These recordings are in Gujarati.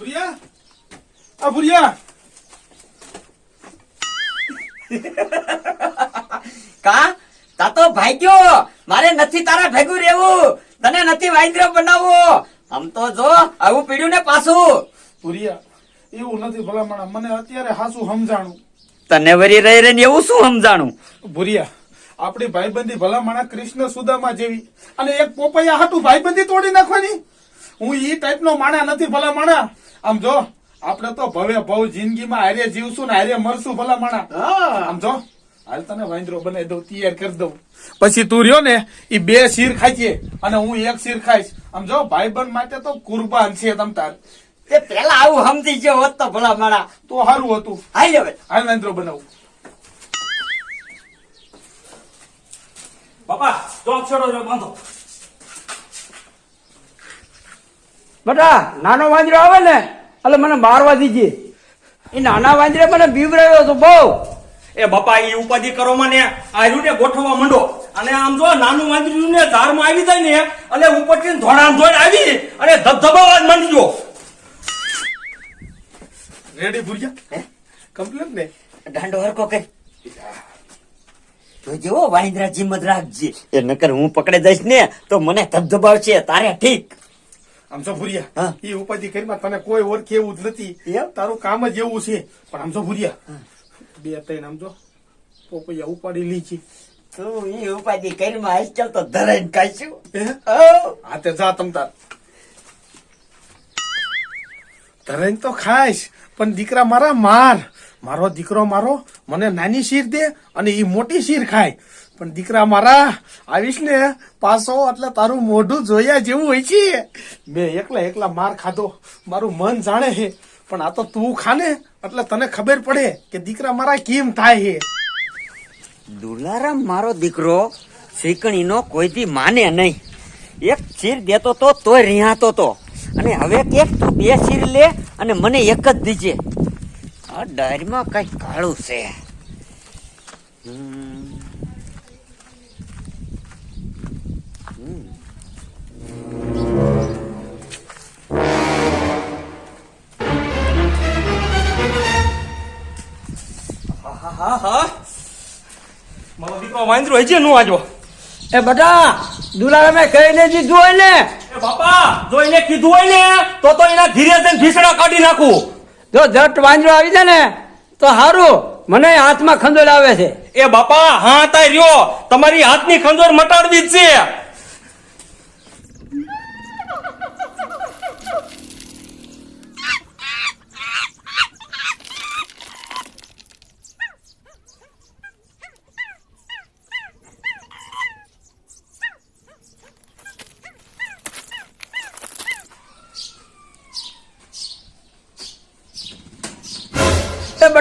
ભુરિયા આ ભુરિયા કા? તા તો ભાગ્યો મારે નથી તારા ભેગું રહેવું. તને નથી વાઇન્દ્ર બનાવવું. આમ તો જો આવું પીડ્યું ને પાછું. ભુરિયા એવું નથી ભલામણ. મને અત્યારે હાસું સમજાણું. તને વરી રહી રહીને એવું શું સમજાણું? ભુરિયા આપણી ભાઈબંધી ભલામણા કૃષ્ણ સુદામા જેવી. અને એક પોપૈયા હાટું ભાઈબંધી તોડી નાખવાની. હું ઈ ટાઈપનો માણા નથી ભલામણા. આમ જો આપણે તો ભવે ભવ જિંદગીમાં હારે જીવશું ને હારે મરશું ભલામણા આમ જો હાલ તને વાંદરો બનાવી દઉં તૈયાર કરી દઉં. પછી તું રહ્યો ને એ બે શીર ખાઈએ અને હું એક શીર ખાઈશ. આમ જો ભાઈબંધ માટે તો કુરબાન છે તમ તાર. તે પેલા આવું સમજી ગયો હોત તો ભલા મારા તો સારું હતું. હાલ હવે. હાલ વાંદરો બનાવું. બાપા તો અક્ષરો બાંધો. બેટા નાનો વાંદરો આવે ને એટલે મને મારવા દીજે. એ નાના વાંદરે મને બીવરાયો હતો બહુ. એ બાપા એ ઉપાધિ કરો મને. આર્યું ને ગોઠવવા માંડો. અને આમ જો નાનું વાંદરું ને ધારમાં આવી જાય ને એટલે ઉપરથી ધોળામ ધોળ આવી અને ધબધબાવા જ માંડી ગયો રેડી ભુરિયા કમ્પ્લેન ને? દાંડો હરકો કર. તો જેવો વાંદરા જીમત રાખજે. એ નકર હું પકડે જઈશ ને તો મને ધબધબાવશે તારે ઠીક. આમ તો ભુરિયા એ ઉપાધિ કરીમાં તને કોઈ ઓળખે એવું જ નથી. એમ? તારું કામ જ એવું છે. પણ આમ તો ભૂરિયા બે ત્રણ આમ જો પોપૈયા ઉપાડી લીધી તું એ ઉપાધિ કરીમાં આઈસ ચાલ તો ધરાઈને ખાઈશું. હે? તે જા તમ તાર. ધરાઈને તો ખાઈશ પણ દીકરા મારા માર. મારો દીકરો મારો મને નાની શીર દે અને એ મોટી શીર ખાય. પણ દીકરા મારા, આવીશ ને પાછો, એટલે તારું મોઢું જોયા જેવું હોય છે. મેં એકલા એકલા માર ખાધો. મારું મન જાણે છે. પણ આ તો તું ખાને, એટલે તને ખબર પડે કે દીકરા મારા કેમ થાય છે. દુલારામ મારો દીકરો શ્રીકણીનો કોઈથી માને નહીં. એક શીર દેતો તો તોય રિહાતો તો. અને હવે કે તું બે શીર લે અને મને એક જ દીજે. આ ડાયરીમાં કઈ કાળું છે. હમ. હમ. હા હા મારો દીકરો વાંદરો હજી નો આજો એ બેટા દુલારામે કહીને દીધું હોય ને. એ બાપા જો એને કીધું હોય ને તો તો એના ધીરે જઈને ભીસડા કાઢી નાખું. જો જટ વાંદરો આવી જાય ને તો સારું મને હાથમાં ખંજોળ આવે છે. એ બાપા હા તા રહ્યો. તમારી હાથની ખંજોર મટાડવી જ છે.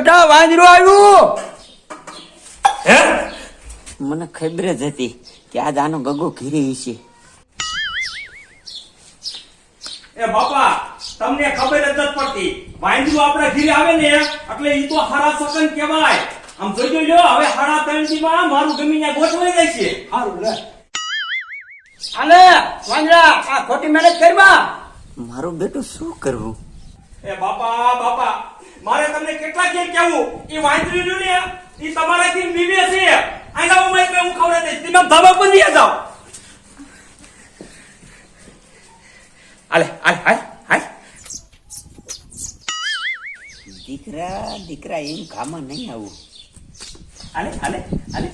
બેટા વાંદરો આવ્યું. હે? મને ખબર જ હતી કે આજ આનો ગગો ઘીરે છે એ બાપા તમને ખબર જ નથી પડતી. વાંદરું આપણા ઘીરે આવે ને એટલે ઈ તો હારા સકન કહેવાય. આમ જોઈ લ્યો હવે હાડા ત્રણમાં મારું ગમીને ગોઠવાઈ જાય છે. સારું લે. આલે વાંદરા આ ખોટી મહેનત કરવા મારું બેટું શું કરવું? એ બાપા બાપા મારે તમને કેટલા કેમ કેવું એ વાંદરી રહ્યું ને એ તમારાથી બીવે છે. આના ઉમર કે હું ખવડે દઈશ. તમે ધબક નહીં જાઓ. આલે આલે હાલ દીકરા દીકરા એમ કામમાં નહીં આવું. આલે આલે આલે.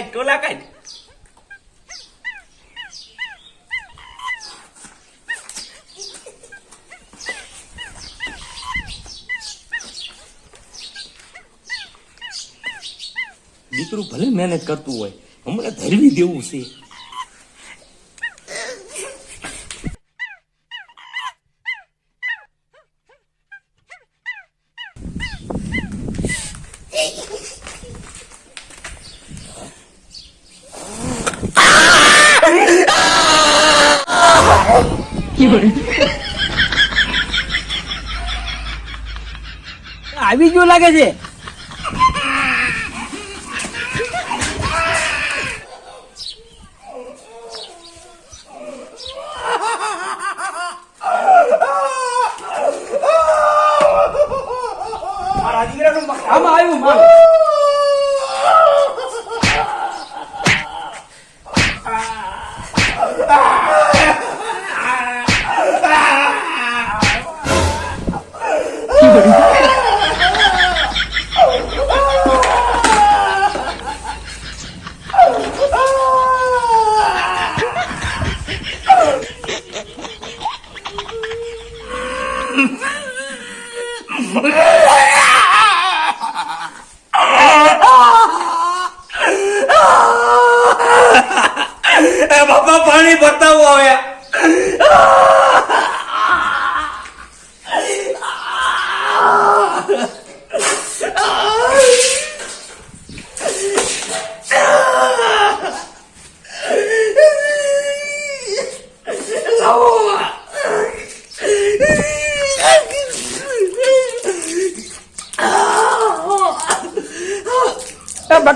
કાઈ ટોલા કાઈ દીકરું ભલે મહેનત કરતું હોય હમણાં ધરવી દેવું છે. বলি? আমি জোর লাগেছে। আমি আয়ু মা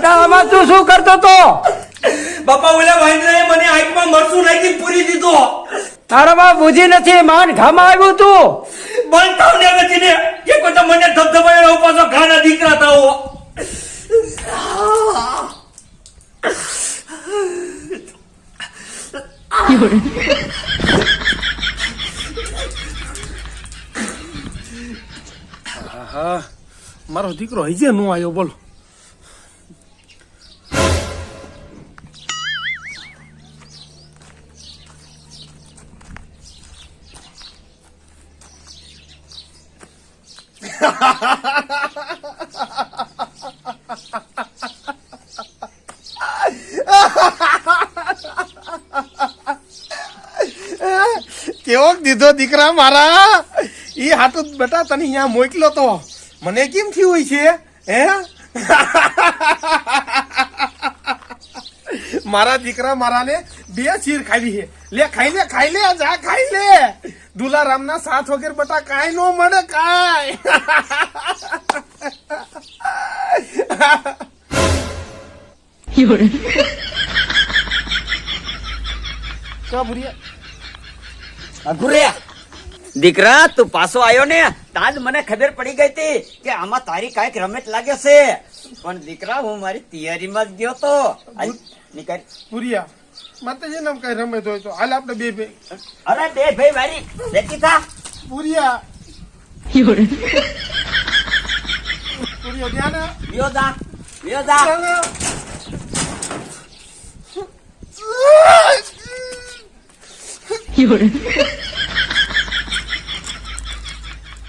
આમાં તું શું કરતો તો? બાપા ઓલા વાંદરાએ મને આંખમાં મરસું નાખી પૂરી દીધો. તારામાં બુજી નથી માન ઘામાં આવ્યું તું. બંધ થાવ ને નથી ને કે કોતો મને ધબધબાયો પાછો ઘાના દીકરા થાવો મારો દીકરો હજી નું આવ્યો બોલો. કેવો દીધો દીકરા મારા? ઈ હાટું બેટા તને અહીંયા મોકલો તો. મને કેમ થયું હોય છે, હે? મારા દીકરા મારાને બે ચીર ખાવી છે. લે ખાઈ લે ખાઈ લે જા ખાઈ લે. દુલારામ ના સાથ વગેર બટા કાઈ નો મળે કાઈ. કા ભુરિયા? અઘુરિયા દીકરા તું પાછો આવ્યો ને તાજ મને ખબર પડી ગઈ હતી કે આમાં તારી કાંઈક રમત લાગે છે. પણ દીકરા હું મારી તૈયારીમાં જ ગયો તો. ભુરિયા માતાજી નામ કઈ રમે હોય તો. હાલ આપણે બે ભાઈ. અરે બે ભાઈ મારી. બેટી થા. ભુરિયા ભુરિયા ધ્યાન યોદા યોદા જા